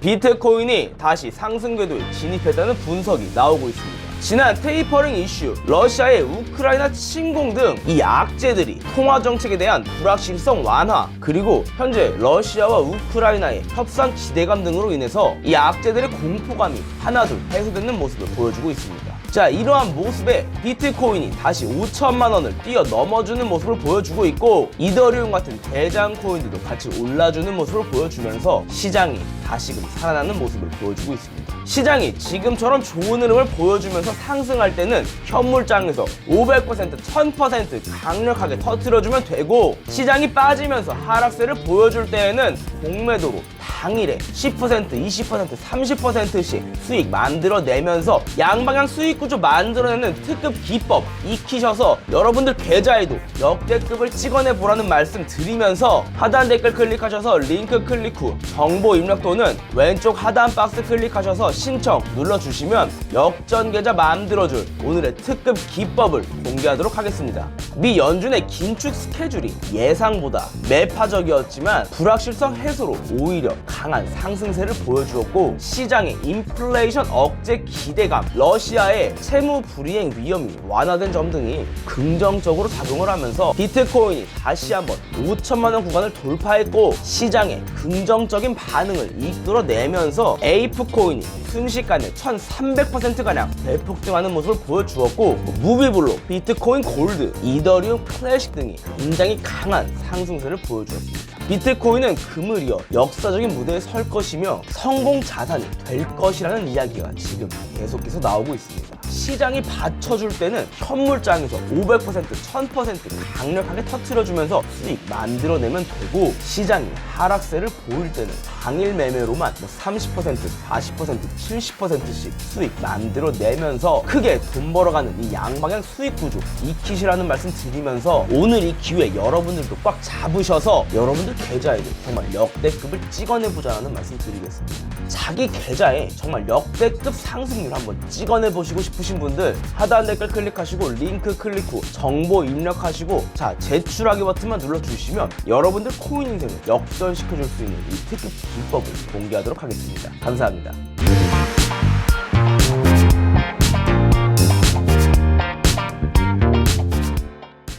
비트코인이 다시 상승 궤도에 진입했다는 분석이 나오고 있습니다. 지난 테이퍼링 이슈, 러시아의 우크라이나 침공 등 이 악재들이 통화 정책에 대한 불확실성 완화, 그리고 현재 러시아와 우크라이나의 협상 기대감 등으로 인해서 이 악재들의 공포감이 하나둘 해소되는 모습을 보여주고 있습니다. 자, 이러한 모습에 비트코인이 다시 5천만 원을 뛰어 넘어주는 모습을 보여주고 있고 이더리움 같은 대장 코인들도 같이 올라주는 모습을 보여주면서 시장이 다시금 살아나는 모습을 보여주고 있습니다. 시장이 지금처럼 좋은 흐름을 보여주면서 상승할 때는 현물장에서 500%, 1000% 강력하게 터트려주면 되고 시장이 빠지면서 하락세를 보여줄 때에는 공매도로 당일에 10%, 20%, 30%씩 수익 만들어내면서 양방향 수익 구조 만들어내는 특급 기법 익히셔서 여러분들 계좌에도 역대급을 찍어내 보라는 말씀 드리면서 하단 댓글 클릭하셔서 링크 클릭 후 정보 입력 또는 왼쪽 하단 박스 클릭하셔서 신청 눌러주시면 역전 계좌 만들어줄 오늘의 특급 기법을 공개하도록 하겠습니다. 미 연준의 긴축 스케줄이 예상보다 매파적이었지만 불확실성 해소로 오히려 강한 상승세를 보여주었고 시장의 인플레이션 억제 기대감, 러시아의 채무 불이행 위험이 완화된 점 등이 긍정적으로 작용을 하면서 비트코인이 다시 한번 5천만 원 구간을 돌파했고 시장의 긍정적인 반응을 이끌어내면서 에이프 코인이 순식간에 1300%가량 대폭등하는 모습을 보여주었고 무비블로, 비트코인 골드, 이 더리움 클래식 등이 굉장히 강한 상승세를 보여주었습니다. 비트코인은 금을 이어 역사적인 무대에 설 것이며 성공 자산이 될 것이라는 이야기가 지금 계속해서 나오고 있습니다. 시장이 받쳐줄 때는 현물장에서 500%, 1000% 강력하게 터트려주면서 수익 만들어내면 되고 시장이 하락세를 보일 때는 당일 매매로만 뭐 30%, 40%, 70%씩 수익 만들어내면서 크게 돈 벌어가는 이 양방향 수익 구조 익히시라는 말씀 드리면서 오늘 이 기회 여러분들도 꽉 잡으셔서 여러분들 계좌에도 정말 역대급을 찍어내보자는 말씀 드리겠습니다. 자기 계좌에 정말 역대급 상승률 한번 찍어내보시고 싶으신 분들 하단 댓글 클릭하시고 링크 클릭 후 정보 입력하시고 자 제출하기 버튼만 눌러주시면 여러분들 코인 인생을 역전시켜줄 수 있는 이 특급 기법을 공개하도록 하겠습니다. 감사합니다.